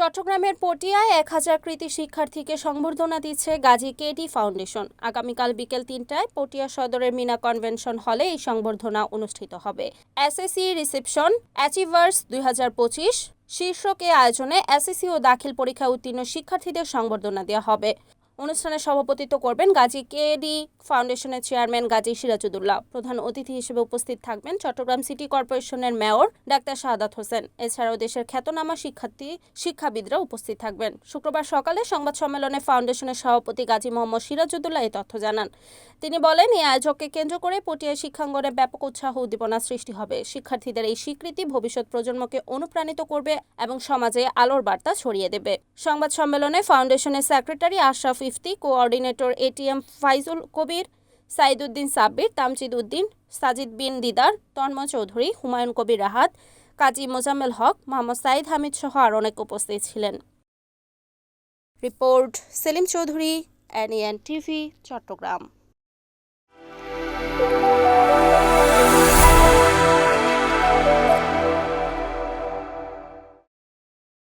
চট্টগ্রামের পটিয়ায় এক হাজার কৃতি শিক্ষার্থীকে সংবর্ধনা দিচ্ছে গাজী কেডি ফাউন্ডেশন। আগামীকাল বিকেল তিনটায় পটিয়া সদরের মিনা কনভেনশন হলে এই সংবর্ধনা অনুষ্ঠিত হবে। এসএসসি রিসেপশন, অ্যাচিভার্স দুই শীর্ষক এ আয়োজনে এসএসসি ও দাখিল পরীক্ষা উত্তীর্ণ শিক্ষার্থীদের সংবর্ধনা দেওয়া হবে। অনুষ্ঠানে সভাপতিত্ব করবেন গাজী কেডি ফাউন্ডেশনের চেয়ারম্যান গাজী সিরাজুদ্দৌলা। প্রধান অতিথি হিসেবে উপস্থিত থাকবেন চট্টগ্রাম সিটি কর্পোরেশনের মেয়র ডাক্তার শাহাদাত হোসেন। এছাড়াও দেশের খ্যাতনামা শিক্ষার্থী, শিক্ষাবিদরা উপস্থিত থাকবেন। শুক্রবার সকালে সংবাদ সম্মেলনে ফাউন্ডেশনের সভাপতি গাজী মোহাম্মদ সিরাজুদ্দৌলা এই তথ্য জানান। তিনি বলেন, এই আয়োজককে কেন্দ্র করে পটিয়া শিক্ষাঙ্গনে ব্যাপক উৎসাহ উদ্দীপনা সৃষ্টি হবে। শিক্ষার্থীদের এই স্বীকৃতি ভবিষ্যৎ প্রজন্মকে অনুপ্রাণিত করবে এবং সমাজে আলোর বার্তা ছড়িয়ে দেবে। সংবাদ সম্মেলনে ফাউন্ডেশনের secretary Ashraf Ifti, coordinator ATM Faizul Kabir, Saiduddin Sabbir, Tamjid Uddin, Sajid Bin Didar, Tanmoy Chowdhury, Humayun Kabir Rahat, Kazi Mozammel Haque, Mohammad Sayed Hamid সহ আর অনেক উপস্থিত ছিলেন। Report Selim Chowdhury NN TV, Chattogram.